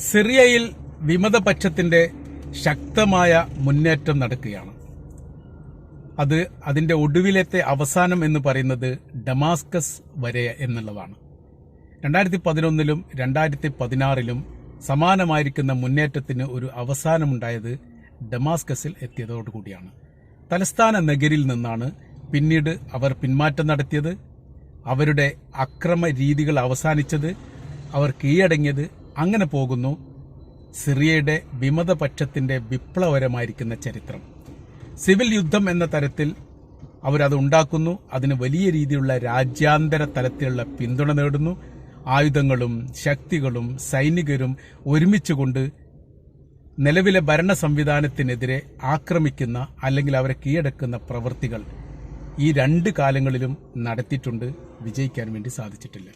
സിറിയയിൽ വിമതപക്ഷത്തിന്റെ ശക്തമായ മുന്നേറ്റം നടക്കുകയാണ്. അത് അതിന്റെ ഒടുവിലത്തെ അവസാനം എന്ന് പറയുന്നത് ഡമാസ്കസ് വരെ എന്നുള്ളതാണ്. രണ്ടായിരത്തി പതിനൊന്നിലും രണ്ടായിരത്തി പതിനാറിലും സമാനമായിരിക്കുന്ന മുന്നേറ്റത്തിന് ഒരു അവസാനമുണ്ടായത് ഡമാസ്കസിൽ എത്തിയതോടുകൂടിയാണ്. തലസ്ഥാന നഗരിൽ നിന്നാണ് പിന്നീട് അവർ പിന്മാറ്റം നടത്തിയത്. അവരുടെ അക്രമ രീതികൾ അവസാനിച്ചത്. അവർ കീഴടങ്ങിയത് അങ്ങനെ പോകുന്നു സിറിയയുടെ വിമതപക്ഷത്തിന്റെ വിപ്ലവരമായിരിക്കുന്ന ചരിത്രം. സിവിൽ യുദ്ധം എന്ന തരത്തിൽ അവരത് ഉണ്ടാക്കുന്നു. അതിന് വലിയ രീതിയിലുള്ള രാജ്യാന്തര തലത്തിലുള്ള പിന്തുണ നേടുന്നു. ആയുധങ്ങളും ശക്തികളും സൈനികരും ഒരുമിച്ചുകൊണ്ട് നിലവിലെ ഭരണ സംവിധാനത്തിനെതിരെ ആക്രമിക്കുന്ന അല്ലെങ്കിൽ അവരെ കീഴടക്കുന്ന പ്രവൃത്തികൾ ഈ രണ്ട് കാലങ്ങളിലും നടത്തിയിട്ടുണ്ട്. വിജയിക്കാൻ വേണ്ടി സാധിച്ചിട്ടില്ല.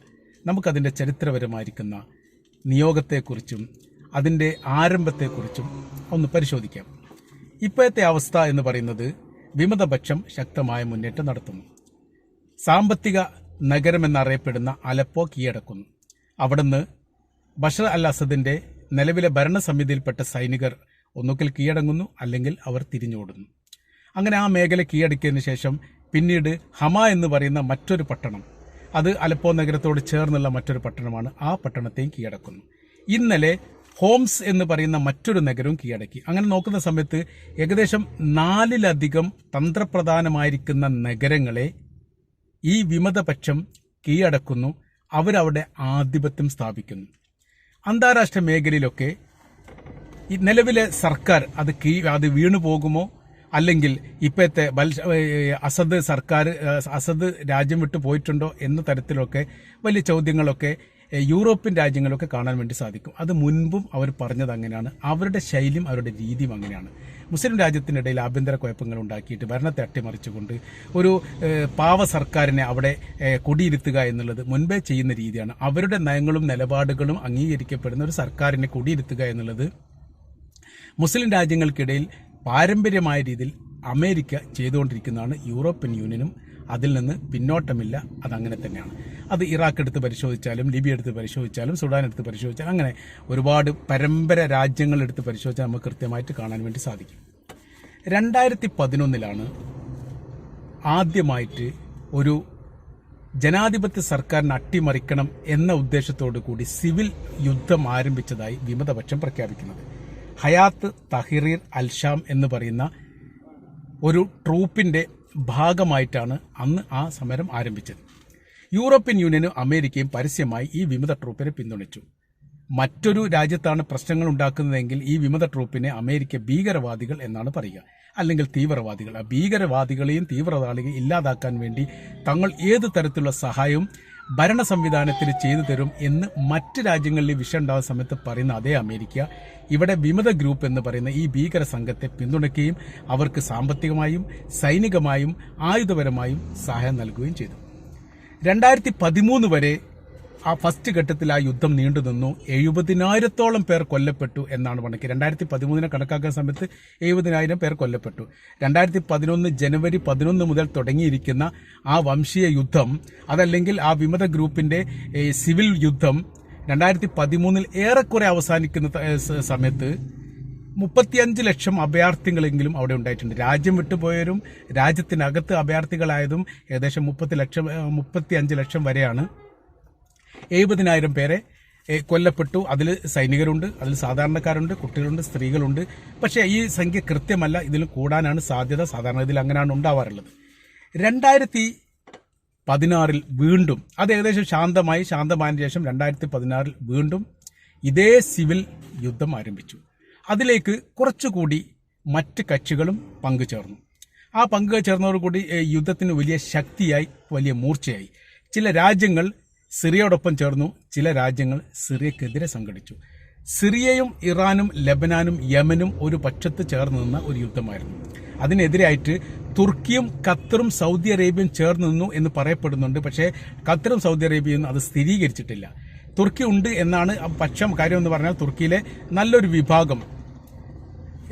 നമുക്കതിന്റെ ചരിത്രപരമായിരിക്കുന്ന നിയോഗത്തെക്കുറിച്ചും അതിന്റെ ആരംഭത്തെക്കുറിച്ചും ഒന്ന് പരിശോധിക്കാം. ഇപ്പോഴത്തെ അവസ്ഥ എന്ന് പറയുന്നത് വിമതപക്ഷം ശക്തമായ മുന്നേറ്റം നടത്തുന്നു. സാമ്പത്തിക നഗരമെന്നറിയപ്പെടുന്ന അലപ്പോ കീഴടക്കുന്നു. അവിടുന്ന് ബഷർ അൽ അസദിന്റെ നിലവിലെ ഭരണസമിതിയിൽപ്പെട്ട സൈനികർ ഒന്നുകിൽ കീഴടങ്ങുന്നു അല്ലെങ്കിൽ അവർ തിരിഞ്ഞോടുന്നു. അങ്ങനെ ആ മേഖല കീഴടക്കിയതിനു ശേഷം പിന്നീട് ഹമ എന്ന് പറയുന്ന മറ്റൊരു പട്ടണം അത് അലപ്പോ നഗരത്തോട് ചേർന്നുള്ള മറ്റൊരു പട്ടണമാണ്. ആ പട്ടണത്തെയും കീഴടക്കുന്നു. ഇന്നലെ ഹോംസ് എന്ന് പറയുന്ന മറ്റൊരു നഗരവും കീഴടക്കി. അങ്ങനെ നോക്കുന്ന സമയത്ത് ഏകദേശം നാലിലധികം തന്ത്രപ്രധാനമായിരിക്കുന്ന നഗരങ്ങളെ ഈ വിമതപക്ഷം കീഴടക്കുന്നു. അവരവിടെ ആധിപത്യം സ്ഥാപിക്കുന്നു. അന്താരാഷ്ട്ര മേഖലയിലൊക്കെ ഈ നിലവിലെ സർക്കാർ അത് കീ അത് വീണു പോകുമോ അല്ലെങ്കിൽ ഇപ്പോഴത്തെ അസദ് സർക്കാർ അസദ് രാജ്യം വിട്ടു പോയിട്ടുണ്ടോ എന്ന തരത്തിലൊക്കെ വലിയ ചോദ്യങ്ങളൊക്കെ യൂറോപ്യൻ രാജ്യങ്ങളൊക്കെ കാണാൻ വേണ്ടി സാധിക്കും. അത് മുൻപും അവർ പറഞ്ഞത് അങ്ങനെയാണ്. അവരുടെ ശൈലിയും അവരുടെ രീതിയും അങ്ങനെയാണ്. മുസ്ലിം രാജ്യത്തിനിടയിൽ ആഭ്യന്തര കുഴപ്പങ്ങൾ ഉണ്ടാക്കിയിട്ട് ഭരണത്തെ അട്ടിമറിച്ചുകൊണ്ട് ഒരു പാവ സർക്കാരിനെ അവിടെ കുടിയിരുത്തുക എന്നുള്ളത് മുൻപേ ചെയ്യുന്ന രീതിയാണ്. അവരുടെ നയങ്ങളും നിലപാടുകളും അംഗീകരിക്കപ്പെടുന്ന ഒരു സർക്കാരിനെ കുടിയിരുത്തുക എന്നുള്ളത് മുസ്ലിം രാജ്യങ്ങൾക്കിടയിൽ പാരമ്പര്യമായ രീതിയിൽ അമേരിക്ക ചെയ്തുകൊണ്ടിരിക്കുന്നതാണ് യൂറോപ്യൻ യൂണിയനും അതിൽ നിന്ന് പിന്നോട്ടമില്ല അതങ്ങനെ തന്നെയാണ്. അത് ഇറാഖ് എടുത്ത് പരിശോധിച്ചാലും ലിബിയ എടുത്ത് പരിശോധിച്ചാലും സുഡാൻ എടുത്ത് പരിശോധിച്ചാലും അങ്ങനെ ഒരുപാട് പരമ്പര രാജ്യങ്ങൾ എടുത്ത് പരിശോധിച്ചാൽ നമുക്ക് കൃത്യമായിട്ട് കാണാൻ വേണ്ടി സാധിക്കും. രണ്ടായിരത്തി പതിനൊന്നിലാണ് ആദ്യമായിട്ട് ഒരു ജനാധിപത്യ സർക്കാരിനെ അട്ടിമറിക്കണം എന്ന ഉദ്ദേശത്തോടു കൂടി സിവിൽ യുദ്ധം ആരംഭിച്ചതായി വിമതപക്ഷം പ്രഖ്യാപിക്കുന്നത്. ഹയാത്ത് തഹിറീർ അൽഷാം എന്ന് പറയുന്ന ഒരു ട്രൂപ്പിന്റെ ഭാഗമായിട്ടാണ് അന്ന് ആ സമരം ആരംഭിച്ചത്. യൂറോപ്യൻ യൂണിയനും അമേരിക്കയും പരസ്യമായി ഈ വിമത ട്രൂപ്പിനെ പിന്തുണച്ചു. മറ്റൊരു രാജ്യത്താണ് പ്രശ്നങ്ങൾ ഉണ്ടാക്കുന്നതെങ്കിൽ ഈ വിമത ട്രൂപ്പിനെ അമേരിക്ക ഭീകരവാദികൾ എന്നാണ് പറയുക. അല്ലെങ്കിൽ തീവ്രവാദികൾ. ആ ഭീകരവാദികളെയും തീവ്രവാദികളെയും ഇല്ലാതാക്കാൻ വേണ്ടി തങ്ങൾ ഏത് തരത്തിലുള്ള സഹായവും ഭരണ സംവിധാനത്തിന് ചെയ്തു തരും എന്ന് മറ്റ് രാജ്യങ്ങളിൽ വിഷയം ഉണ്ടാകുന്ന സമയത്ത് പറയുന്ന അതേ അമേരിക്ക ഇവിടെ വിമത ഗ്രൂപ്പ് എന്ന് പറയുന്ന ഈ ഭീകര സംഘത്തെ പിന്തുണയ്ക്കുകയും അവർക്ക് സാമ്പത്തികമായും സൈനികമായും ആയുധപരമായും സഹായം നൽകുകയും ചെയ്തു. രണ്ടായിരത്തി പതിമൂന്ന് വരെ ആ ഫസ്റ്റ് ഘട്ടത്തിൽ ആ യുദ്ധം നീണ്ടുനിന്നു എഴുപതിനായിരത്തോളം പേർ കൊല്ലപ്പെട്ടു എന്നാണ് കണക്ക് രണ്ടായിരത്തി പതിമൂന്നിനെ കണക്കാക്കുന്ന സമയത്ത് എഴുപതിനായിരം പേർ കൊല്ലപ്പെട്ടു. രണ്ടായിരത്തി പതിനൊന്ന് ജനുവരി പതിനൊന്ന് മുതൽ തുടങ്ങിയിരിക്കുന്ന ആ വംശീയ യുദ്ധം അതല്ലെങ്കിൽ ആ വിമത ഗ്രൂപ്പിന്റെ സിവിൽ യുദ്ധം രണ്ടായിരത്തി പതിമൂന്നിൽ ഏറെക്കുറെ അവസാനിക്കുന്ന സമയത്ത് മുപ്പത്തിയഞ്ച് ലക്ഷം അഭയാർത്ഥികളെങ്കിലും അവിടെ ഉണ്ടായിട്ടുണ്ട്. രാജ്യം വിട്ടുപോയവരും രാജ്യത്തിനകത്ത് അഭയാർത്ഥികളായതും ഏകദേശം മുപ്പത്തി ലക്ഷം മുപ്പത്തിയഞ്ച് ലക്ഷം വരെയാണ്. എഴുപതിനായിരം പേരെ കൊല്ലപ്പെട്ടു. അതിൽ സൈനികരുണ്ട് അതിൽ സാധാരണക്കാരുണ്ട് കുട്ടികളുണ്ട് സ്ത്രീകളുണ്ട്. പക്ഷേ ഈ സംഖ്യ കൃത്യമല്ല ഇതിൽ കൂടാനാണ് സാധ്യത. സാധാരണ ഇതിൽ അങ്ങനെയാണ് ഉണ്ടാവാറുള്ളത്. രണ്ടായിരത്തി പതിനാറിൽ വീണ്ടും അത് ഏകദേശം ശാന്തമായി ശാന്തമായതിനു ശേഷം രണ്ടായിരത്തി പതിനാറിൽ വീണ്ടും ഇതേ സിവിൽ യുദ്ധം ആരംഭിച്ചു. അതിലേക്ക് കുറച്ചുകൂടി മറ്റ് കക്ഷികളും പങ്കുചേർന്നു. ആ പങ്ക് ചേർന്നതോടുകൂടി കൂടി യുദ്ധത്തിന് വലിയ ശക്തിയായി വലിയ മൂർച്ചയായി. ചില രാജ്യങ്ങൾ സിറിയയോടൊപ്പം ചേർന്നു ചില രാജ്യങ്ങൾ സിറിയക്കെതിരെ സംഘടിച്ചു. സിറിയയും ഇറാനും ലബനാനും യമനും ഒരു പക്ഷത്ത് ചേർന്ന് നിന്ന ഒരു യുദ്ധമായിരുന്നു. അതിനെതിരായിട്ട് തുർക്കിയും ഖത്തറും സൗദി അറേബ്യയും ചേർന്ന് നിന്നു എന്ന് പറയപ്പെടുന്നുണ്ട്. പക്ഷേ ഖത്തറും സൗദി അറേബ്യയും അത് സ്ഥിരീകരിച്ചിട്ടില്ല. തുർക്കി ഉണ്ട് എന്നാണ് പക്ഷം കാര്യം എന്ന് പറഞ്ഞാൽ തുർക്കിയിലെ നല്ലൊരു വിഭാഗം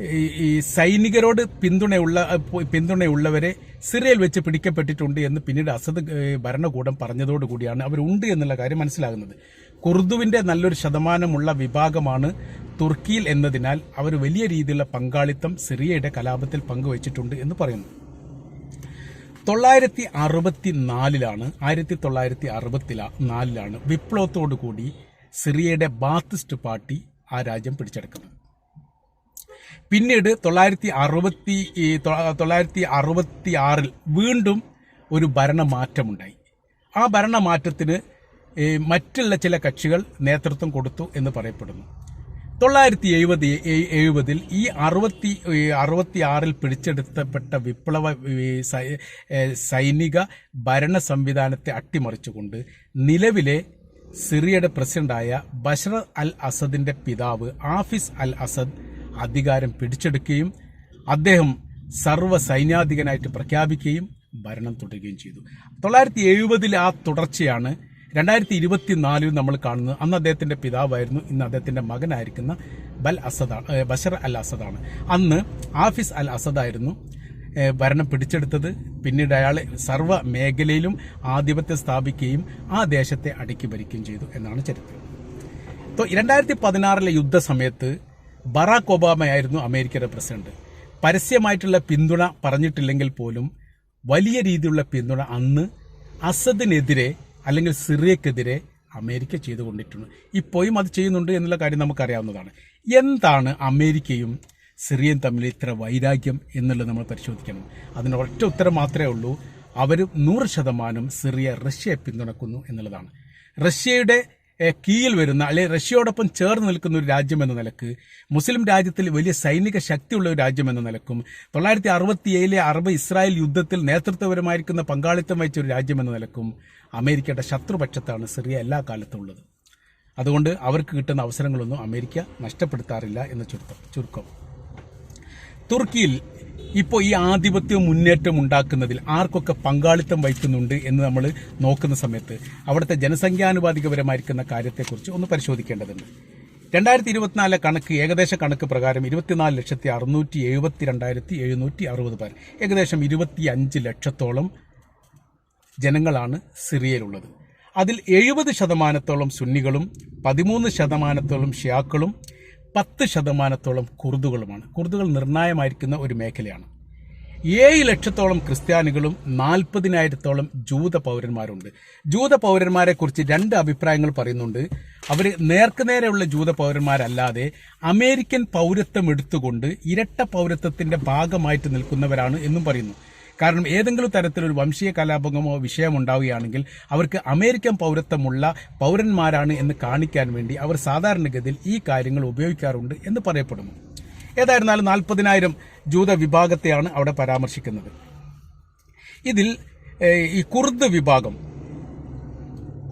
ഈ- സൈനികരോട് പിന്തുണയുള്ള പിന്തുണയുള്ളവരെ സിറിയയിൽ വെച്ച് പിടിക്കപ്പെട്ടിട്ടുണ്ട് എന്ന് പിന്നീട് അസദ് ഭരണകൂടം പറഞ്ഞതോടുകൂടിയാണ് അവരുണ്ട് എന്നുള്ള കാര്യം മനസ്സിലാകുന്നത്. കുർദുവിന്റെ നല്ലൊരു ശതമാനമുള്ള വിഭാഗമാണ് തുർക്കിയിൽ എന്നതിനാൽ അവർ വലിയ രീതിയിലുള്ള പങ്കാളിത്തം സിറിയയുടെ കലാപത്തിൽ പങ്കുവച്ചിട്ടുണ്ട് എന്ന് പറയുന്നു. തൊള്ളായിരത്തി അറുപത്തി നാലിലാണ് ആയിരത്തി തൊള്ളായിരത്തി അറുപത്തി നാലിലാണ് വിപ്ലവത്തോടു കൂടി സിറിയയുടെ ബാത്തിസ്റ്റ് പാർട്ടി ആ രാജ്യം പിടിച്ചെടുക്കുന്നത്. പിന്നീട് തൊള്ളായിരത്തി അറുപത്തി തൊള്ളായിരത്തി അറുപത്തി ആറിൽ വീണ്ടും ഒരു ഭരണമാറ്റമുണ്ടായി. ആ ഭരണമാറ്റത്തിന് മറ്റുള്ള ചില കക്ഷികൾ നേതൃത്വം കൊടുത്തു എന്ന് പറയപ്പെടുന്നു. തൊള്ളായിരത്തി എഴുപത് എഴുപതിൽ ഈ അറുപത്തി അറുപത്തി ആറിൽ പിടിച്ചെടുത്തപ്പെട്ട വിപ്ലവ സൈനിക ഭരണ സംവിധാനത്തെ അട്ടിമറിച്ചുകൊണ്ട് നിലവിലെ സിറിയയുടെ പ്രസിഡന്റായ ബഷർ അൽ അസദിന്റെ പിതാവ് ആഫിസ് അൽ അസദ് അധികാരം പിടിച്ചെടുക്കുകയും അദ്ദേഹം സർവ സൈന്യാധികനായിട്ട് പ്രഖ്യാപിക്കുകയും ഭരണം തുടരുകയും ചെയ്തു. തൊള്ളായിരത്തി എഴുപതിൽ ആ തുടർച്ചയാണ് രണ്ടായിരത്തി ഇരുപത്തിനാലിൽ നമ്മൾ കാണുന്നത്. അന്ന് അദ്ദേഹത്തിന്റെ പിതാവായിരുന്നു. ഇന്ന് അദ്ദേഹത്തിന്റെ മകനായിരിക്കുന്ന ബൽ അസദാണ് ബഷർ അൽ അസദാണ്. അന്ന് ആഫിസ് അൽ അസദായിരുന്നു ഭരണം പിടിച്ചെടുത്തത്. പിന്നീട് അയാൾ സർവ മേഖലയിലും ആധിപത്യം സ്ഥാപിക്കുകയും ആ ദേശത്തെ അടക്കി ഭരിക്കുകയും ചെയ്തു എന്നാണ് ചരിത്രം. രണ്ടായിരത്തി പതിനാറിലെ യുദ്ധസമയത്ത് ബറാക്ക് ഒബാമയായിരുന്നു അമേരിക്കയുടെ പ്രസിഡന്റ്. പരസ്യമായിട്ടുള്ള പിന്തുണ പറഞ്ഞിട്ടില്ലെങ്കിൽ പോലും വലിയ രീതിയിലുള്ള പിന്തുണ അന്ന് അസദിനെതിരെ അല്ലെങ്കിൽ സിറിയക്കെതിരെ അമേരിക്ക ചെയ്തുകൊണ്ടിട്ടുണ്ട്. ഇപ്പോഴും അത് ചെയ്യുന്നുണ്ട് എന്നുള്ള കാര്യം നമുക്കറിയാവുന്നതാണ്. എന്താണ് അമേരിക്കയും സിറിയയും തമ്മിൽ ഇത്ര വൈരാഗ്യം എന്നുള്ളത് നമ്മൾ പരിശോധിക്കണം. അതിന് ഒറ്റ ഉത്തരം മാത്രമേ ഉള്ളൂ. അവർ നൂറ് ശതമാനം സിറിയ റഷ്യയെ പിന്തുണക്കുന്നു എന്നുള്ളതാണ്. റഷ്യയുടെ കീഴിൽ വരുന്ന അല്ലെ റഷ്യയോടൊപ്പം ചേർന്ന് നിൽക്കുന്ന ഒരു രാജ്യം എന്ന നിലയ്ക്ക് മുസ്ലിം രാജ്യത്തിൽ വലിയ സൈനിക ശക്തിയുള്ള ഒരു രാജ്യം എന്ന നിലക്കും തൊള്ളായിരത്തി അറുപത്തി ഏഴിലെ അറബ് ഇസ്രായേൽ യുദ്ധത്തിൽ നേതൃത്വപരമായിരിക്കുന്ന പങ്കാളിത്തം വഹിച്ച ഒരു രാജ്യം എന്ന നിലക്കും അമേരിക്കയുടെ ശത്രുപക്ഷത്താണ് സിറിയ എല്ലാ കാലത്തും ഉള്ളത്. അതുകൊണ്ട് അവർക്ക് കിട്ടുന്ന അവസരങ്ങളൊന്നും അമേരിക്ക നഷ്ടപ്പെടുത്താറില്ല എന്ന ചുരുക്കം ചുരുക്കം. തുർക്കിയിൽ ഇപ്പോൾ ഈ ആധിപത്യ മുന്നേറ്റം ഉണ്ടാക്കുന്നതിൽ ആർക്കൊക്കെ പങ്കാളിത്തം വഹിക്കുന്നുണ്ട് എന്ന് നമ്മൾ നോക്കുന്ന സമയത്ത് അവിടുത്തെ ജനസംഖ്യാനുപാതികപരമായിരിക്കുന്ന കാര്യത്തെക്കുറിച്ച് ഒന്ന് പരിശോധിക്കേണ്ടതുണ്ട്. രണ്ടായിരത്തി ഇരുപത്തിനാലിലെ കണക്ക് ഏകദേശ കണക്ക് പ്രകാരം ഇരുപത്തിനാല് ലക്ഷത്തി അറുന്നൂറ്റി എഴുപത്തി രണ്ടായിരത്തി എഴുന്നൂറ്റി അറുപത് പേർ. ഏകദേശം ഇരുപത്തി അഞ്ച് ലക്ഷത്തോളം ജനങ്ങളാണ് സിറിയയിലുള്ളത്. അതിൽ എഴുപത് ശതമാനത്തോളം സുന്നികളും പതിമൂന്ന് ശതമാനത്തോളം ഷിയാക്കളും പത്ത് ശതമാനത്തോളം കുർദുകളുമാണ്. കുർദുകൾ നിർണായമായിരിക്കുന്ന ഒരു മേഖലയാണ്. ഏഴ് ലക്ഷത്തോളം ക്രിസ്ത്യാനികളും നാൽപ്പതിനായിരത്തോളം ജൂത പൗരന്മാരുണ്ട്. ജൂത പൗരന്മാരെ കുറിച്ച് രണ്ട് അഭിപ്രായങ്ങൾ പറയുന്നുണ്ട്. അവർ നേർക്കുനേരെയുള്ള ജൂത പൗരന്മാരല്ലാതെ അമേരിക്കൻ പൗരത്വം എടുത്തുകൊണ്ട് ഇരട്ട പൗരത്വത്തിന്റെ ഭാഗമായിട്ട് നിൽക്കുന്നവരാണ് എന്നും പറയുന്നു. കാരണം ഏതെങ്കിലും തരത്തിലൊരു വംശീയ കലാപമോ വിഷയമുണ്ടാവുകയാണെങ്കിൽ അവർക്ക് അമേരിക്കൻ പൗരത്വമുള്ള പൗരന്മാരാണ് എന്ന് കാണിക്കാൻ വേണ്ടി അവർ സാധാരണഗതിയിൽ ഈ കാര്യങ്ങൾ ഉപയോഗിക്കാറുണ്ട് എന്ന് പറയപ്പെടുന്നു. ഏതായിരുന്നാലും നാൽപ്പതിനായിരം ജൂത വിഭാഗത്തെയാണ് അവിടെ പരാമർശിക്കുന്നത്. ഇതിൽ ഈ കുർദ് വിഭാഗം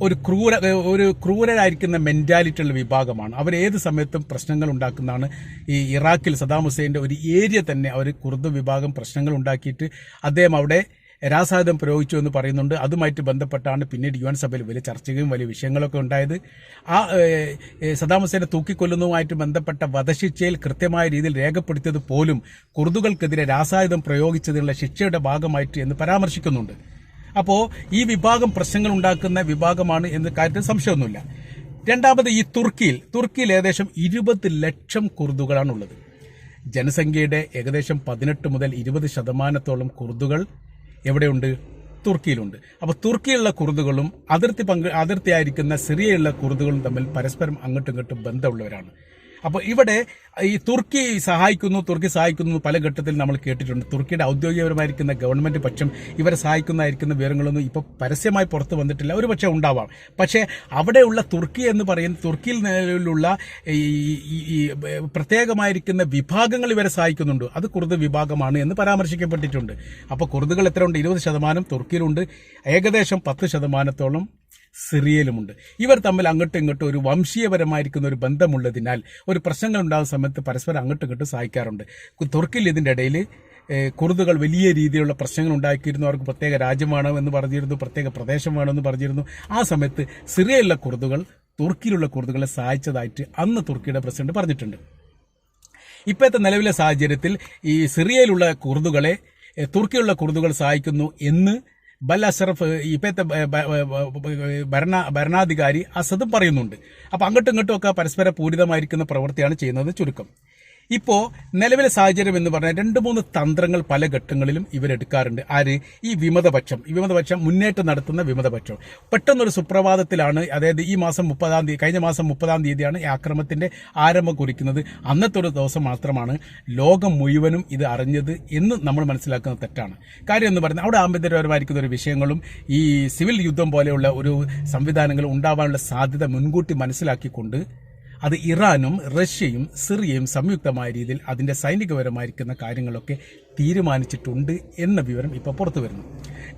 ഒരു ക്രൂര ഒരു ക്രൂരരായിരിക്കുന്ന മെന്റാലിറ്റി ഉള്ള വിഭാഗമാണ്. അവർ ഏത് സമയത്തും പ്രശ്നങ്ങൾ ഉണ്ടാക്കുന്നതാണ്. ഈ ഇറാഖിൽ സദാം ഹുസൈന്റെ ഒരു ഏരിയ തന്നെ അവർ കുർദ് വിഭാഗം പ്രശ്നങ്ങൾ ഉണ്ടാക്കിയിട്ട് അദ്ദേഹം അവിടെ രാസായുധം പ്രയോഗിച്ചു എന്ന് പറയുന്നുണ്ട്. അതുമായിട്ട് ബന്ധപ്പെട്ടാണ് പിന്നീട് യു എൻ സഭയിൽ വലിയ ചർച്ചകളും വലിയ വിഷയങ്ങളൊക്കെ ഉണ്ടായത്. ആ സദാം ഹുസൈനെ തൂക്കിക്കൊല്ലുന്നതുമായിട്ട് ബന്ധപ്പെട്ട വധശിക്ഷയിൽ കൃത്യമായ രീതിയിൽ രേഖപ്പെടുത്തിയത് പോലും കുർദുകൾക്കെതിരെ രാസായുധം പ്രയോഗിച്ചതിനുള്ള ശിക്ഷയുടെ ഭാഗമായിട്ട് എന്ന് പരാമർശിക്കുന്നുണ്ട്. അപ്പോൾ ഈ വിഭാഗം പ്രശ്നങ്ങൾ ഉണ്ടാക്കുന്ന വിഭാഗമാണ് എന്ന കാര്യത്തിൽ സംശയമൊന്നുമില്ല. രണ്ടാമത് ഈ തുർക്കിയിൽ തുർക്കിയിൽ ഏകദേശം ഇരുപത് ലക്ഷം കുർദുകളാണുള്ളത്. ജനസംഖ്യയുടെ ഏകദേശം പതിനെട്ട് മുതൽ ഇരുപത് ശതമാനത്തോളം കുർദുകൾ എവിടെയുണ്ട്? തുർക്കിയിലുണ്ട്. അപ്പോൾ തുർക്കിയിലുള്ള കുർദുകളും അതിർത്തി പങ്ക് അതിർത്തിയായിരിക്കുന്ന സിറിയയുള്ള കുർദുകളും തമ്മിൽ പരസ്പരം അങ്ങോട്ടും ഇങ്ങോട്ടും ബന്ധമുള്ളവരാണ്. അപ്പോൾ ഇവിടെ ഈ തുർക്കി സഹായിക്കുന്നു തുർക്കി സഹായിക്കുന്നു പല ഘട്ടത്തിൽ നമ്മൾ കേട്ടിട്ടുണ്ട്. തുർക്കിയുടെ ഔദ്യോഗികപരമായിരിക്കുന്ന ഗവൺമെന്റ് പക്ഷം ഇവരെ സഹായിക്കുന്നതായിരിക്കുന്ന വിവരങ്ങളൊന്നും ഇപ്പോൾ പരസ്യമായി പുറത്തു വന്നിട്ടില്ല. ഒരു പക്ഷേ ഉണ്ടാവാം. പക്ഷേ അവിടെയുള്ള തുർക്കി എന്ന് പറയുന്ന തുർക്കിയിൽ നിലവിലുള്ള ഈ പ്രത്യേകമായിരിക്കുന്ന വിഭാഗങ്ങൾ ഇവരെ സഹായിക്കുന്നുണ്ട്. അത് കുർദ് വിഭാഗമാണ് എന്ന് പരാമർശിക്കപ്പെട്ടിട്ടുണ്ട്. അപ്പോൾ കുർദുകൾ എത്ര ഉണ്ട് ഇരുപത് ശതമാനം തുർക്കിയിലുണ്ട്. ഏകദേശം പത്ത് ശതമാനത്തോളം സിറിയയിലുമുണ്ട്. ഇവർ തമ്മിൽ അങ്ങോട്ടും ഇങ്ങോട്ടും ഒരു വംശീയപരമായിരിക്കുന്ന ഒരു ബന്ധമുള്ളതിനാൽ ഒരു പ്രശ്നങ്ങൾ ഉണ്ടാകുന്ന സമയത്ത് പരസ്പരം അങ്ങോട്ടും ഇങ്ങോട്ടും സഹായിക്കാറുണ്ട്. തുർക്കിൽ ഇതിന്റെ ഇടയിൽ കുർദുകൾ വലിയ രീതിയിലുള്ള പ്രശ്നങ്ങൾ ഉണ്ടാക്കിയിരുന്നു. അവർക്ക് പ്രത്യേക രാജ്യം വേണം എന്ന് പറഞ്ഞിരുന്നു പ്രത്യേക പ്രദേശം വേണമെന്ന് പറഞ്ഞിരുന്നു. ആ സമയത്ത് സിറിയയിലുള്ള കുർദുകൾ തുർക്കിയിലുള്ള കുർദുകളെ സഹായിച്ചതായിട്ട് അന്ന് തുർക്കിയുടെ പ്രസിഡന്റ് പറഞ്ഞിട്ടുണ്ട്. ഇപ്പോഴത്തെ നിലവിലെ സാഹചര്യത്തിൽ ഈ സിറിയയിലുള്ള കുർദുകളെ തുർക്കിയുള്ള കുർദുകൾ സഹായിക്കുന്നു എന്ന് ബൽ അഷറഫ് ഇപ്പോഴത്തെ ഭരണ ഭരണാധികാരി അസദും പറയുന്നുണ്ട്. അപ്പൊ അങ്ങോട്ടും ഇങ്ങോട്ടും ഒക്കെ പരസ്പര പൂരിതമായിരിക്കുന്ന പ്രവൃത്തിയാണ് ചെയ്യുന്നത് ചുരുക്കം. ഇപ്പോ നിലവിലെ സാഹചര്യം എന്ന് പറഞ്ഞാൽ രണ്ട് മൂന്ന് തന്ത്രങ്ങൾ പല ഘട്ടങ്ങളിലും ഇവരെടുക്കാറുണ്ട്. ആര്? ഈ വിമതപക്ഷം. വിമതപക്ഷം മുന്നേറ്റം നടത്തുന്ന വിമതപക്ഷം. പെട്ടെന്നൊരു സുപ്രഭാതത്തിലാണ് അതായത് ഈ മാസം മുപ്പതാം തീയതി കഴിഞ്ഞ മാസം മുപ്പതാം തീയതിയാണ് ഈ ആക്രമണത്തിന്റെ ആരംഭം കുറിക്കുന്നത്. അന്നത്തെ ഒരു ദിവസം മാത്രമാണ് ലോകം മുഴുവനും ഇത് അറിഞ്ഞത് എന്ന് നമ്മൾ മനസ്സിലാക്കുന്ന തെറ്റാണ്. കാര്യം എന്ന് പറയുന്നത് അവിടെ ആഭ്യന്തരപരമായിരിക്കുന്ന ഒരു വിഷയങ്ങളും ഈ സിവിൽ യുദ്ധം പോലെയുള്ള ഒരു സംവിധാനങ്ങൾ ഉണ്ടാവാനുള്ള സാധ്യത മുൻകൂട്ടി മനസ്സിലാക്കിക്കൊണ്ട് അത് ഇറാനും റഷ്യയും സിറിയയും സംയുക്തമായ രീതിയിൽ അതിന്റെ സൈനികപരമായിരിക്കുന്ന കാര്യങ്ങളൊക്കെ തീരുമാനിച്ചിട്ടുണ്ട് എന്ന വിവരം ഇപ്പോൾ പുറത്തു വരുന്നു.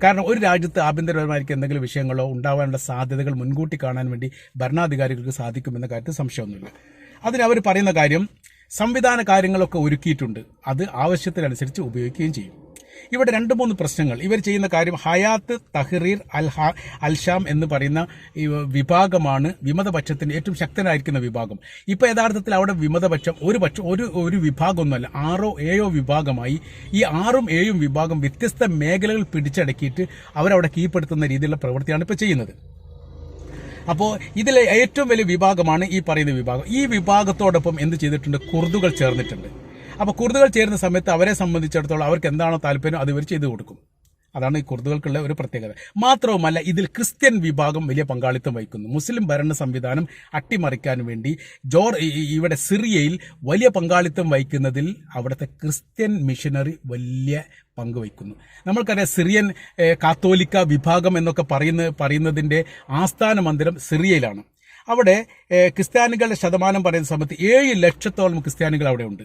കാരണം ഒരു രാജ്യത്ത് ആഭ്യന്തരപരമായിരിക്കും എന്തെങ്കിലും വിഷയങ്ങളോ ഉണ്ടാവാനുള്ള സാധ്യതകൾ മുൻകൂട്ടി കാണാൻ വേണ്ടി ഭരണാധികാരികൾക്ക് സാധിക്കുമെന്ന കാര്യത്തിൽ സംശയമൊന്നുമില്ല. അതിന് അവർ പറയുന്ന കാര്യം സംവിധാന കാര്യങ്ങളൊക്കെ ഒരുക്കിയിട്ടുണ്ട്. അത് ആവശ്യത്തിനനുസരിച്ച് ഉപയോഗിക്കുകയും ചെയ്യും. ഇവിടെ രണ്ട് മൂന്ന് പ്രശ്നങ്ങൾ. ഇവർ ചെയ്യുന്ന കാര്യം ഹയാത്ത് തഹ്റീർ അൽ അൽഷാം എന്ന് പറയുന്ന വിഭാഗമാണ് വിമതപക്ഷത്തിന് ഏറ്റവും ശക്തനായിരിക്കുന്ന വിഭാഗം. ഇപ്പൊ യഥാർത്ഥത്തിൽ അവിടെ വിമതപക്ഷം ഒരു പക്ഷം ഒരു ഒരു വിഭാഗമൊന്നുമല്ല ആറോ ഏഴോ വിഭാഗമായി ഈ ആറും ഏഴും വിഭാഗം വ്യത്യസ്ത മേഖലകൾ പിടിച്ചടക്കിയിട്ട് അവരവിടെ കീഴ്പ്പെടുത്തുന്ന രീതിയിലുള്ള പ്രവൃത്തിയാണ് ഇപ്പോൾ ചെയ്യുന്നത്. അപ്പോൾ ഇതിലെ ഏറ്റവും വലിയ വിഭാഗമാണ് ഈ പറയുന്ന വിഭാഗം. ഈ വിഭാഗത്തോടൊപ്പം എന്ത് ചെയ്തിട്ടുണ്ട്? കുർദുകൾ ചേർന്നിട്ടുണ്ട്. അപ്പോൾ കുർദുകൾ ചേരുന്ന സമയത്ത് അവരെ സംബന്ധിച്ചിടത്തോളം അവർക്ക് എന്താണോ താല്പര്യം അത് ഇവർ ചെയ്തു കൊടുക്കും. അതാണ് ഈ കുർദുകൾക്കുള്ള ഒരു പ്രത്യേകത. മാത്രവുമല്ല ഇതിൽ ക്രിസ്ത്യൻ വിഭാഗം വലിയ പങ്കാളിത്തം വഹിക്കുന്നു. മുസ്ലിം ഭരണ സംവിധാനം അട്ടിമറിക്കാൻ വേണ്ടി ജോർ ഇവിടെ സിറിയയിൽ വലിയ പങ്കാളിത്തം വഹിക്കുന്നതിൽ അവിടുത്തെ ക്രിസ്ത്യൻ മിഷനറി വലിയ പങ്ക് വഹിക്കുന്നു. നമ്മൾക്കറിയാം സിറിയൻ കാത്തോലിക്ക വിഭാഗം എന്നൊക്കെ പറയുന്ന പറയുന്നതിന്റെ ആസ്ഥാന മന്ദിരം സിറിയയിലാണ്. അവിടെ ക്രിസ്ത്യാനികളുടെ ശതമാനം പറയുന്ന സമയത്ത് ഏഴ് ലക്ഷത്തോളം ക്രിസ്ത്യാനികൾ അവിടെ ഉണ്ട്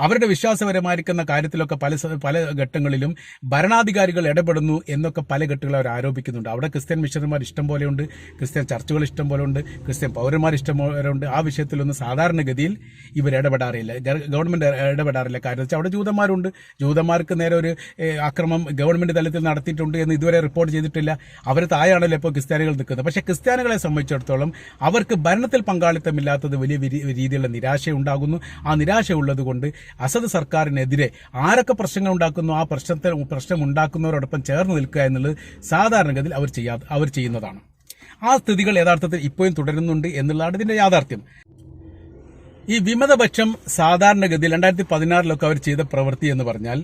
അവരുടെ വിശ്വാസപരമായിരിക്കുന്ന കാര്യത്തിലൊക്കെ പല പല ഘട്ടങ്ങളിലും ഭരണാധികാരികൾ ഇടപെടുന്നു എന്നൊക്കെ പല ഘട്ടങ്ങളിൽ അവർ ആരോപിക്കുന്നുണ്ട്. അവിടെ ക്രിസ്ത്യൻ മിഷണറിമാർ ഇഷ്ടം പോലെയുണ്ട് ക്രിസ്ത്യൻ ചർച്ചുകൾ ഇഷ്ടം പോലെ ഉണ്ട് ക്രിസ്ത്യൻ പൗരന്മാർ ഇഷ്ടം പോലെയുണ്ട് ആ വിഷയത്തിലൊന്നും സാധാരണഗതിയിൽ ഇവർ ഇടപെടാറില്ല. ഗവൺമെന്റ് ഇടപെടാറില്ല. കാര്യം വെച്ചാൽ അവിടെ ജൂതന്മാരുണ്ട്. ജൂതന്മാർക്ക് നേരെ ഒരു അക്രമം ഗവൺമെന്റ് തലത്തിൽ നടത്തിയിട്ടുണ്ട് എന്ന് ഇതുവരെ റിപ്പോർട്ട് ചെയ്തിട്ടില്ല. അവർ താഴെയാണല്ലോ ഇപ്പോൾ ക്രിസ്ത്യാനികൾ നിൽക്കുന്നത്. പക്ഷേ ക്രിസ്ത്യാനികളെ സംബന്ധിച്ചിടത്തോളം അവർക്ക് ഭരണത്തിൽ പങ്കാളിത്തമില്ലാത്തത് വലിയ രീതിയിലുള്ള നിരാശയുണ്ടാകുന്നു. ആ നിരാശ ഉള്ളത് കൊണ്ട് അസദ് സർക്കാരിനെതിരെ ആരൊക്കെ പ്രശ്നങ്ങൾ ഉണ്ടാക്കുന്നു ആ പ്രശ്നത്തെ പ്രശ്നം ഉണ്ടാക്കുന്നവരോടൊപ്പം ചേർന്ന് നിൽക്കുക എന്നുള്ളത് സാധാരണഗതിയിൽ അവർ ചെയ്യാ അവർ ചെയ്യുന്നതാണ്. ആ സ്ഥിതികൾ യഥാർത്ഥത്തിൽ ഇപ്പോഴും തുടരുന്നുണ്ട് എന്നുള്ളതാണ് ഇതിന്റെ യാഥാർത്ഥ്യം. ഈ വിമതപക്ഷം സാധാരണഗതിയിൽ രണ്ടായിരത്തി പതിനാറിലൊക്കെ അവർ ചെയ്ത പ്രവൃത്തി എന്ന് പറഞ്ഞാൽ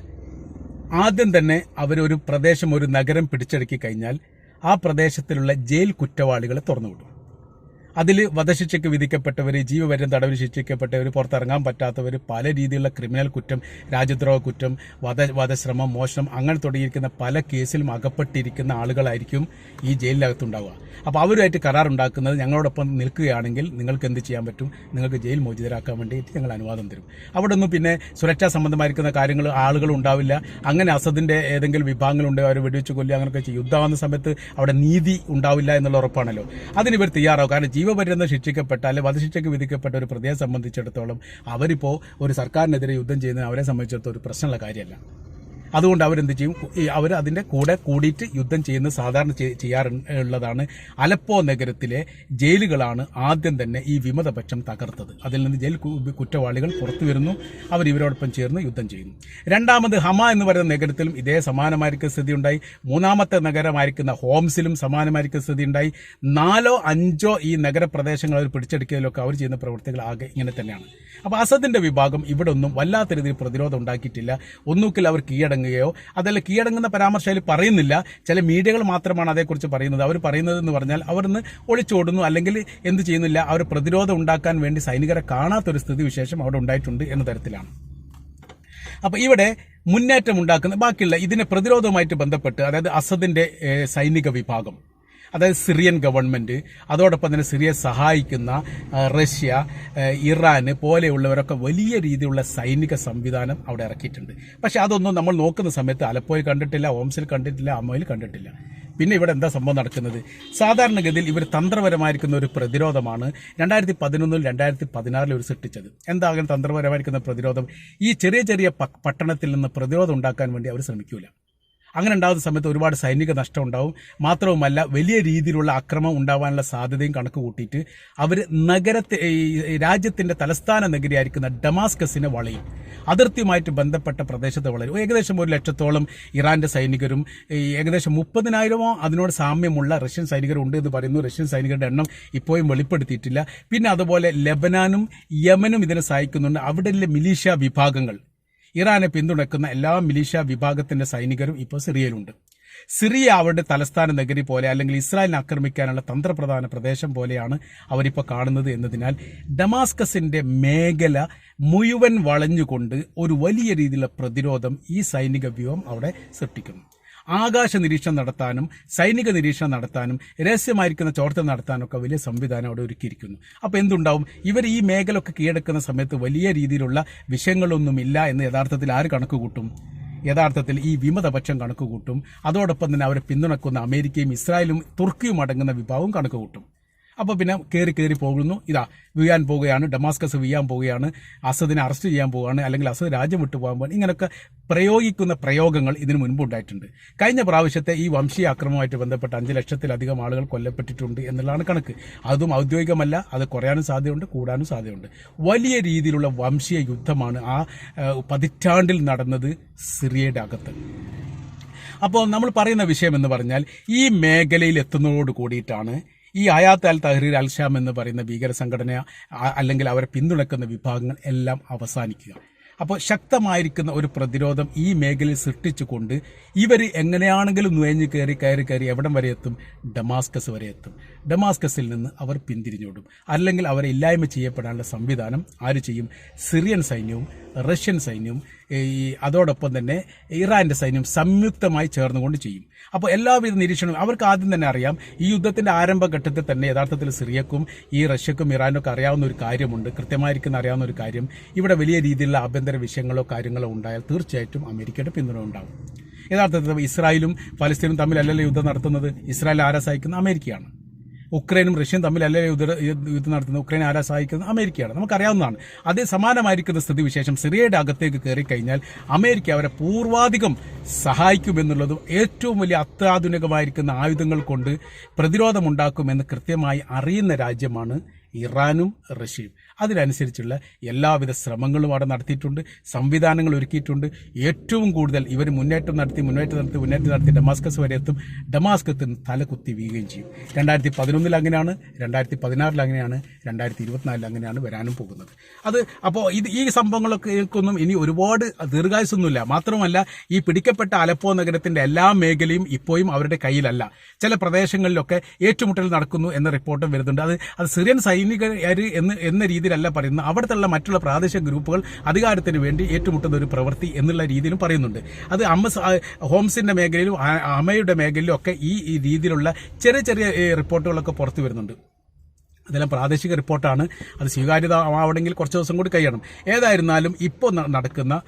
ആദ്യം തന്നെ അവർ ഒരു പ്രദേശം ഒരു നഗരം പിടിച്ചെടുക്കി കഴിഞ്ഞാൽ ആ പ്രദേശത്തിലുള്ള ജയിൽ കുറ്റവാളികളെ തുറന്നുവിടും അതിൽ വധശിക്ഷയ്ക്ക് വിധിക്കപ്പെട്ടവർ ജീവപര്യം തടവിൽ ശിക്ഷിക്കപ്പെട്ടവർ പുറത്തിറങ്ങാൻ പറ്റാത്തവർ പല രീതിയിലുള്ള ക്രിമിനൽ കുറ്റം രാജ്യദ്രോഹ കുറ്റം വധ വധശ്രമം മോഷണം അങ്ങനെ തുടങ്ങിയിരിക്കുന്ന പല കേസിലും അകപ്പെട്ടിരിക്കുന്ന ആളുകളായിരിക്കും ഈ ജയിലിനകത്തുണ്ടാവുക. അപ്പോൾ അവരുമായിട്ട് കരാർ ഉണ്ടാക്കുന്നത് ഞങ്ങളോടൊപ്പം നിൽക്കുകയാണെങ്കിൽ നിങ്ങൾക്ക് എന്ത് ചെയ്യാൻ പറ്റും? നിങ്ങൾക്ക് ജയിൽ മോചിതരാക്കാൻ വേണ്ടിയിട്ട് ഞങ്ങൾ അനുവാദം തരും. അവിടെ ഒന്നും പിന്നെ സുരക്ഷാ സംബന്ധമായിരിക്കുന്ന കാര്യങ്ങൾ ആളുകൾ ഉണ്ടാവില്ല. അങ്ങനെ അസദിന്റെ ഏതെങ്കിലും വിഭാഗങ്ങളുണ്ടോ അവർ വെടിവെച്ച് കൊല്ലുക അങ്ങനെയൊക്കെ യുദ്ധമാകുന്ന സമയത്ത് അവിടെ നീതി ഉണ്ടാവില്ല എന്നുള്ള ഉറപ്പാണല്ലോ. അതിന് ഇവർ തയ്യാറാവും. കാരണം ജീവപര്യന്തം ശിക്ഷിക്കപ്പെട്ട അല്ലെങ്കിൽ വധശിക്ഷയ്ക്ക് വിധിക്കപ്പെട്ട ഒരു പ്രതിയെ സംബന്ധിച്ചിടത്തോളം അവരിപ്പോൾ ഒരു സർക്കാരിനെതിരെ യുദ്ധം ചെയ്യുന്നത് അവരെ സംബന്ധിച്ചിടത്തോളം ഒരു പ്രശ്നമുള്ള കാര്യമല്ല. അതുകൊണ്ട് അവരെന്ത് ചെയ്യും? അവർ അതിന്റെ കൂടെ കൂടിയിട്ട് യുദ്ധം ചെയ്യുന്ന സാധാരണ ചെയ്- ചെയ്യാറുള്ളതാണ് അലപ്പോ നഗരത്തിലെ ജയിലുകളാണ് ആദ്യം തന്നെ ഈ വിമതപക്ഷം തകർത്തത്. അതിൽ നിന്ന് ജയിൽ കുറ്റവാളികൾ പുറത്തു വരുന്നു. അവർ ഇവരോടൊപ്പം ചേർന്ന് യുദ്ധം ചെയ്യുന്നു. രണ്ടാമത് ഹമ എന്ന് പറയുന്ന നഗരത്തിലും ഇതേ സമാനമായിരിക്കുന്ന സ്ഥിതി ഉണ്ടായി മൂന്നാമത്തെ നഗരമായിരിക്കുന്ന ഹോംസിലും സമാനമായിരിക്കുന്ന സ്ഥിതി ഉണ്ടായി നാലോ അഞ്ചോ ഈ നഗരപ്രദേശങ്ങൾ അവർ പിടിച്ചെടുക്കിയതിലൊക്കെ അവർ ചെയ്യുന്ന പ്രവൃത്തികൾ ആകെ ഇങ്ങനെ തന്നെയാണ്. അപ്പോൾ അസദിന്റെ വിഭാഗം ഇവിടെ ഒന്നും വല്ലാത്ത രീതിയിൽ പ്രതിരോധം ഉണ്ടാക്കിയിട്ടില്ല. ഒന്നുകിൽ അവർ കീഴടങ്ങുകയോ അതല്ല കീഴടങ്ങുന്ന പരാമർശം അതിൽ പറയുന്നില്ല. ചില മീഡിയകൾ മാത്രമാണ് അതേക്കുറിച്ച് പറയുന്നത്. അവർ പറയുന്നത് എന്ന് പറഞ്ഞാൽ അവർ ഇന്ന് ഒളിച്ചോടുന്നു അല്ലെങ്കിൽ എന്ത് ചെയ്യുന്നില്ല. അവർ പ്രതിരോധം ഉണ്ടാക്കാൻ വേണ്ടി സൈനികരെ കാണാത്തൊരു സ്ഥിതി വിശേഷം അവിടെ ഉണ്ടായിട്ടുണ്ട് എന്ന തരത്തിലാണ്. അപ്പൊ ഇവിടെ മുന്നേറ്റം ഉണ്ടാക്കുന്ന ബാക്കിയുള്ള ഇതിനെ പ്രതിരോധവുമായിട്ട് ബന്ധപ്പെട്ട് അതായത് അസദിന്റെ സൈനിക വിഭാഗം. അതായത് സിറിയൻ ഗവൺമെന്റ് അതോടൊപ്പം തന്നെ സിറിയയെ സഹായിക്കുന്ന റഷ്യ ഇറാന് പോലെയുള്ളവരൊക്കെ വലിയ രീതിയിലുള്ള സൈനിക സംവിധാനം അവിടെ ഇറക്കിയിട്ടുണ്ട്. പക്ഷെ അതൊന്നും നമ്മൾ നോക്കുന്ന സമയത്ത് അലപ്പോയിൽ കണ്ടിട്ടില്ല ഓംസിൽ കണ്ടിട്ടില്ല അമ്മയിൽ കണ്ടിട്ടില്ല. പിന്നെ ഇവിടെ എന്താ സംഭവം നടക്കുന്നത്? സാധാരണഗതിയിൽ ഇവർ തന്ത്രപരമായിരിക്കുന്ന ഒരു പ്രതിരോധമാണ് രണ്ടായിരത്തി പതിനൊന്നിൽ രണ്ടായിരത്തി പതിനാറിൽ ഇവർ സൃഷ്ടിച്ചത് എന്താകും തന്ത്രപരമായിരിക്കുന്ന പ്രതിരോധം? ഈ ചെറിയ ചെറിയ പട്ടണത്തിൽ നിന്ന് പ്രതിരോധം ഉണ്ടാക്കാൻ വേണ്ടി അവർ ശ്രമിക്കൂല. അങ്ങനെ ഉണ്ടാകുന്ന സമയത്ത് ഒരുപാട് സൈനിക നഷ്ടം ഉണ്ടാവും മാത്രവുമല്ല വലിയ രീതിയിലുള്ള അക്രമം ഉണ്ടാവാനുള്ള സാധ്യതയും കണക്ക് കൂട്ടിയിട്ട് അവർ നഗരത്തെ രാജ്യത്തിന്റെ തലസ്ഥാന നഗരിയായിരിക്കുന്ന ഡമാസ്കസിനെ വളയും. അതിർത്തിയുമായിട്ട് ബന്ധപ്പെട്ട പ്രദേശത്ത് വളരും ഏകദേശം ഒരു ലക്ഷത്തോളം ഇറാന്റെ സൈനികരും ഏകദേശം മുപ്പതിനായിരമോ അതിനോട് സാമ്യമുള്ള റഷ്യൻ സൈനികരുണ്ട് എന്ന് പറയുന്നു. റഷ്യൻ സൈനികരുടെ എണ്ണം ഇപ്പോഴും വെളിപ്പെടുത്തിയിട്ടില്ല. പിന്നെ അതുപോലെ ലെബനാനും യമനും ഇതിനെ സഹായിക്കുന്നുണ്ട്. അവിടെയുള്ള മിലീഷ്യ വിഭാഗങ്ങൾ. ഇറാനെ പിന്തുണക്കുന്ന എല്ലാ മിലീഷ്യ വിഭാഗത്തിന്റെ സൈനികരും ഇപ്പോൾ സിറിയയിലുണ്ട്. സിറിയ അവരുടെ തലസ്ഥാന നഗരി പോലെ അല്ലെങ്കിൽ ഇസ്രായേലിനെ ആക്രമിക്കാനുള്ള തന്ത്രപ്രധാന പ്രദേശം പോലെയാണ് അവരിപ്പോൾ കാണുന്നത് എന്നതിനാൽ ഡമാസ്കസിന്റെ മേഖല മുഴുവൻ വളഞ്ഞുകൊണ്ട് ഒരു വലിയ രീതിയിലുള്ള പ്രതിരോധം ഈ സൈനിക വ്യൂഹം അവിടെ സൃഷ്ടിക്കുന്നു. ആകാശ നിരീക്ഷണം നടത്താനും സൈനിക നിരീക്ഷണം നടത്താനും രഹസ്യമായിരിക്കുന്ന ചോർച്ച നടത്താനും ഒക്കെ വലിയ സംവിധാനം അവിടെ ഒരുക്കിയിരിക്കുന്നു. അപ്പോൾ എന്തുണ്ടാവും? ഇവർ ഈ മേഖല ഒക്കെ കീഴടക്കുന്ന സമയത്ത് വലിയ രീതിയിലുള്ള വിഷയങ്ങളൊന്നുമില്ല എന്ന് യഥാർത്ഥത്തിൽ ആര് കണക്ക് കൂട്ടും? യഥാർത്ഥത്തിൽ ഈ വിമതപക്ഷം കണക്ക് കൂട്ടും. അതോടൊപ്പം തന്നെ അവരെ പിന്തുണക്കുന്ന അമേരിക്കയും ഇസ്രായേലും തുർക്കിയും അടങ്ങുന്ന വിഭാഗവും കണക്ക് കൂട്ടും. അപ്പോൾ പിന്നെ കയറി കയറി പോകുന്നു. ഇതാ വീഴാൻ പോവുകയാണ് ഡമാസ്കസ് വീഴാൻ പോവുകയാണ് അസദിനെ അറസ്റ്റ് ചെയ്യാൻ പോവുകയാണ് അല്ലെങ്കിൽ അസദ് രാജ്യം വിട്ടു പോകാൻ പോകാൻ ഇങ്ങനെയൊക്കെ പ്രയോഗിക്കുന്ന പ്രയോഗങ്ങൾ ഇതിനു മുൻപ് ഉണ്ടായിട്ടുണ്ട്. കഴിഞ്ഞ പ്രാവശ്യത്തെ ഈ വംശീയ ആക്രമണവുമായിട്ട് ബന്ധപ്പെട്ട് അഞ്ച് ലക്ഷത്തിലധികം ആളുകൾ കൊല്ലപ്പെട്ടിട്ടുണ്ട് എന്നുള്ളതാണ് കണക്ക്. അതും ഔദ്യോഗികമല്ല അത് കുറയാനും സാധ്യതയുണ്ട് കൂടാനും സാധ്യതയുണ്ട്. വലിയ രീതിയിലുള്ള വംശീയ യുദ്ധമാണ് ആ പതിറ്റാണ്ടിൽ നടന്നത് സിറിയയുടെ അകത്ത്. അപ്പോൾ നമ്മൾ പറയുന്ന വിഷയം എന്ന് പറഞ്ഞാൽ ഈ മേഖലയിൽ എത്തുന്നതോട് കൂടിയിട്ടാണ് ഈ ആയാത്ത് അൽ തഹ്രീർ അൽ എന്ന് പറയുന്ന ഭീകര സംഘടന അല്ലെങ്കിൽ അവരെ പിന്തുണക്കുന്ന വിഭാഗങ്ങൾ എല്ലാം അവസാനിക്കുക. അപ്പോൾ ശക്തമായിരിക്കുന്ന ഒരു പ്രതിരോധം ഈ മേഖലയിൽ സൃഷ്ടിച്ചുകൊണ്ട് ഇവർ എങ്ങനെയാണെങ്കിലും നുഴഞ്ഞു കയറി കയറി കയറി എവിടം വരെ എത്തും? ഡമാസ്കസ് വരെ എത്തും. ഡമാസ്കസിൽ നിന്ന് അവർ പിന്തിരിഞ്ഞോടും. അല്ലെങ്കിൽ അവരെ ഇല്ലായ്മ ചെയ്യപ്പെടാനുള്ള സംവിധാനം ആര് ചെയ്യും? സിറിയൻ സൈന്യവും റഷ്യൻ സൈന്യവും ഈ അതോടൊപ്പം തന്നെ ഇറാന്റെ സൈന്യം സംയുക്തമായി ചേർന്നുകൊണ്ട് ചെയ്യും. അപ്പോൾ എല്ലാവിധ നിരീക്ഷണവും അവർക്ക് ആദ്യം തന്നെ അറിയാം. ഈ യുദ്ധത്തിന്റെ ആരംഭഘട്ടത്തിൽ തന്നെ യഥാർത്ഥത്തിൽ സിറിയക്കും ഈ റഷ്യക്കും ഇറാനും ഒക്കെ അറിയാവുന്ന ഒരു കാര്യമുണ്ട്. കൃത്യമായിരിക്കുന്ന അറിയാവുന്ന ഒരു കാര്യം ഇവിടെ വലിയ രീതിയിലുള്ള ആഭ്യന്തര വിഷയങ്ങളോ കാര്യങ്ങളോ ഉണ്ടായാൽ തീർച്ചയായിട്ടും അമേരിക്കയുടെ പിന്തുണ ഉണ്ടാവും യഥാർത്ഥത്തിൽ ഇസ്രായേലും ഫലസ്തീനും തമ്മിലല്ലല്ലോ യുദ്ധം നടത്തുന്നത്? ഇസ്രായേൽ ആരാ സഹായിക്കുന്നത് അമേരിക്കയാണ്. ഉക്രൈനും റഷ്യയും തമ്മിലല്ലേ യുദ്ധ നടത്തുന്നത്? ഉക്രൈനെ ആരാ സഹായിക്കുന്നത്? അമേരിക്കയാണ്. നമുക്കറിയാവുന്നതാണ്. അതേ സമാനമായിരിക്കുന്ന സ്ഥിതിവിശേഷം സിറിയയുടെ അകത്തേക്ക് കയറി കഴിഞ്ഞാൽ അമേരിക്ക അവരെ പൂർവാധികം സഹായിക്കുമെന്നുള്ളതും ഏറ്റവും വലിയ അത്യാധുനികമായിരിക്കുന്ന ആയുധങ്ങൾ കൊണ്ട് പ്രതിരോധമുണ്ടാക്കുമെന്ന് കൃത്യമായി അറിയുന്ന രാജ്യമാണ് ഇറാനും റഷ്യയും. അതിനനുസരിച്ചുള്ള എല്ലാവിധ ശ്രമങ്ങളും അവിടെ നടത്തിയിട്ടുണ്ട്. സംവിധാനങ്ങൾ ഒരുക്കിയിട്ടുണ്ട്. ഏറ്റവും കൂടുതൽ ഇവർ മുന്നേറ്റം നടത്തി മുന്നേറ്റം നടത്തി മുന്നേറ്റം നടത്തി ഡമാസ്കസ് വരെ എത്തും. ഡമാസ്കത്തിന് തലകുത്തി വീഴുകയും ചെയ്യും. രണ്ടായിരത്തി പതിനൊന്നിൽ അങ്ങനെയാണ് രണ്ടായിരത്തി പതിനാറിൽ അങ്ങനെയാണ് രണ്ടായിരത്തി ഇരുപത്തിനാലിൽ അങ്ങനെയാണ് വരാനും പോകുന്നത്. അത് അപ്പോൾ ഇത് ഈ സംഭവങ്ങളൊക്കെ ഒന്നും ഇനി ഒരുപാട് ദീർഘായുസൊന്നുമില്ല. മാത്രമല്ല ഈ പിടിക്കപ്പെട്ട അലപ്പോ നഗരത്തിന്റെ എല്ലാ മേഖലയും ഇപ്പോഴും അവരുടെ കയ്യിലല്ല. ചില പ്രദേശങ്ങളിലൊക്കെ ഏറ്റുമുട്ടൽ നടക്കുന്നു എന്ന റിപ്പോർട്ടും വരുന്നുണ്ട്. അത് അത് സിറിയൻ സൈനികർ എന്ന് എന്ന രീതിയിലല്ല പറയുന്നത്. അവിടുത്തെ മറ്റുള്ള പ്രാദേശിക ഗ്രൂപ്പുകൾ അധികാരത്തിന് വേണ്ടി ഏറ്റുമുട്ടുന്ന ഒരു പ്രവൃത്തി എന്നുള്ള രീതിയിലും പറയുന്നുണ്ട്. അത് അമ്മ ഹോംസിന്റെ മേഖലയിലും അമ്മയുടെ മേഖലയിലും ഒക്കെ ഈ രീതിയിലുള്ള ചെറിയ ചെറിയ റിപ്പോർട്ടുകളൊക്കെ പുറത്തു വരുന്നുണ്ട്. അതെല്ലാം പ്രാദേശിക റിപ്പോർട്ടാണ്. അത് സ്വീകാര്യത ആവണമെങ്കിൽ കുറച്ച് ദിവസം കൂടി കഴിയണം. ഏതായിരുന്നാലും ഇപ്പോൾ നടക്കുന്ന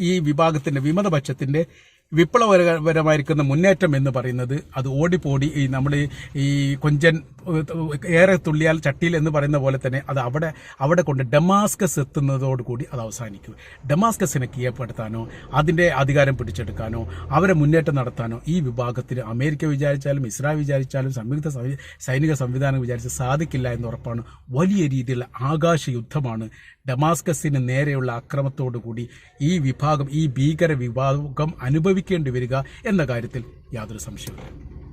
ഈ വിഭാഗത്തിന്റെ വിമതപക്ഷത്തിന്റെ വിപ്ലവപരമായിരിക്കുന്ന മുന്നേറ്റം എന്ന് പറയുന്നത് അത് ഓടിപ്പോടി ഈ നമ്മൾ ഈ കൊഞ്ചൻ ഏറെ തുള്ളിയാൽ ചട്ടിയിൽ എന്ന് പറയുന്ന പോലെ തന്നെ അത് അവിടെ അവിടെ കൊണ്ട് ഡമാസ്കസ് എത്തുന്നതോടുകൂടി അത് അവസാനിക്കും. ഡമാസ്കസിനെ കീഴ്പ്പെടുത്താനോ അതിന്റെ അധികാരം പിടിച്ചെടുക്കാനോ അവരെ മുന്നേറ്റം നടത്താനോ ഈ വിഭാഗത്തിന് അമേരിക്ക വിചാരിച്ചാലും ഇസ്രായേൽ വിചാരിച്ചാലും സംയുക്ത സൈനിക സംവിധാനം വിചാരിച്ച് സാധിക്കില്ല എന്ന് ഉറപ്പാണ്. വലിയ രീതിയിലുള്ള ആകാശ യുദ്ധമാണ് ഡമാസ്കസിന് നേരെയുള്ള അക്രമത്തോടുകൂടി ഈ വിഭാഗം ഈ ഭീകര വിഭാഗം അനുഭവിക്കേണ്ടി വരിക എന്ന കാര്യത്തിൽ യാതൊരു സംശയവുമില്ല.